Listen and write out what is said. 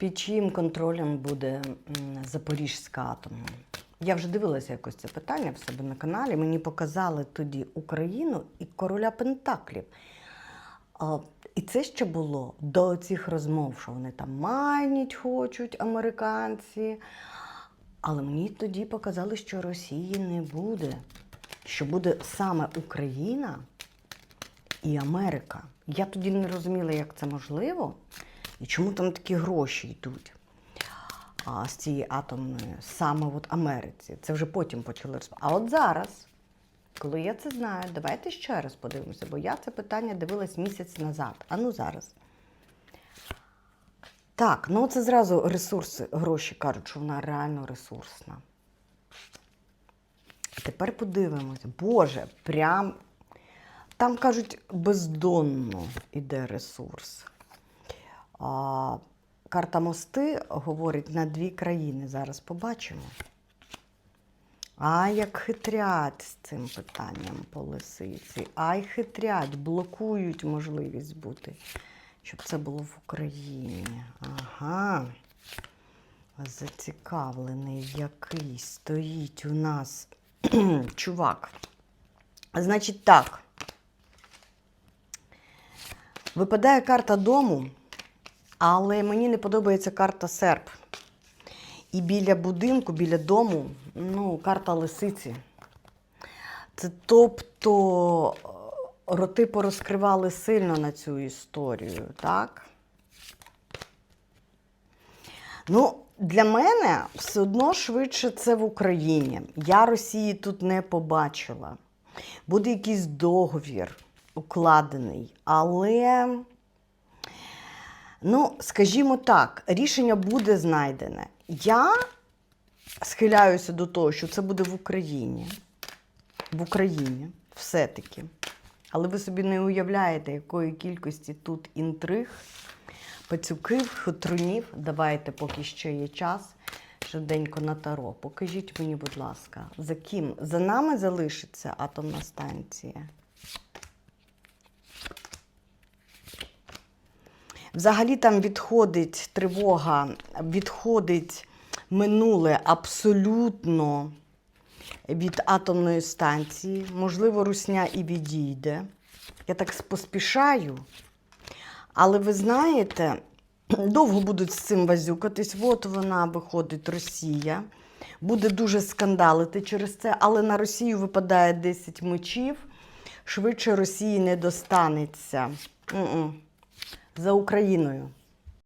Під чиїм контролем буде Запорізька атомна? Я вже дивилася якось це питання в себе на каналі. Мені показали тоді Україну і короля Пентаклів. І це ще було до цих розмов, що вони там майніть хочуть американці. Але мені тоді показали, що Росії не буде, що буде саме Україна і Америка. Я тоді не розуміла, як це можливо і чому там такі гроші йдуть а, з цієї атомної, саме от Америці. Це вже потім почали розповідати. А от зараз, коли я це знаю, давайте ще раз подивимося, бо я це питання дивилась місяць назад. А ну зараз. Так, ну це зразу ресурси, гроші кажуть, що вона реально ресурсна. А тепер подивимося. Боже, прям там кажуть, бездонно іде ресурс. Карта мости говорить на дві країни. Зараз побачимо. А як хитрять з цим питанням по лисиці. Ай хитрять, блокують можливість бути, щоб це було в Україні. Ага. Зацікавлений який стоїть у нас чувак. Значить так. Випадає карта дому, але мені не подобається карта серп. І біля будинку, біля дому, ну, карта лисиці. Це тобто е, роти порозкривали сильно на цю історію, так? Ну, для мене все одно швидше це в Україні. Я Росії тут не побачила. Буде якийсь договір укладений, але, ну, скажімо так, рішення буде знайдене. Я схиляюся до того, що це буде в Україні. В Україні все-таки. Але ви собі не уявляєте, якої кількості тут інтриг, пацюків, хутрунів. Давайте, поки ще є час, швиденько на таро. Покажіть мені, будь ласка, за ким? За нами залишиться атомна станція? Взагалі там відходить тривога, відходить минуле абсолютно від атомної станції. Можливо, русня і відійде. Я так поспішаю. Але ви знаєте, довго будуть з цим вазюкатись. От вона виходить, Росія. Буде дуже скандалити через це, але на Росію випадає 10 мечів. Швидше Росії не достанеться. За Україною.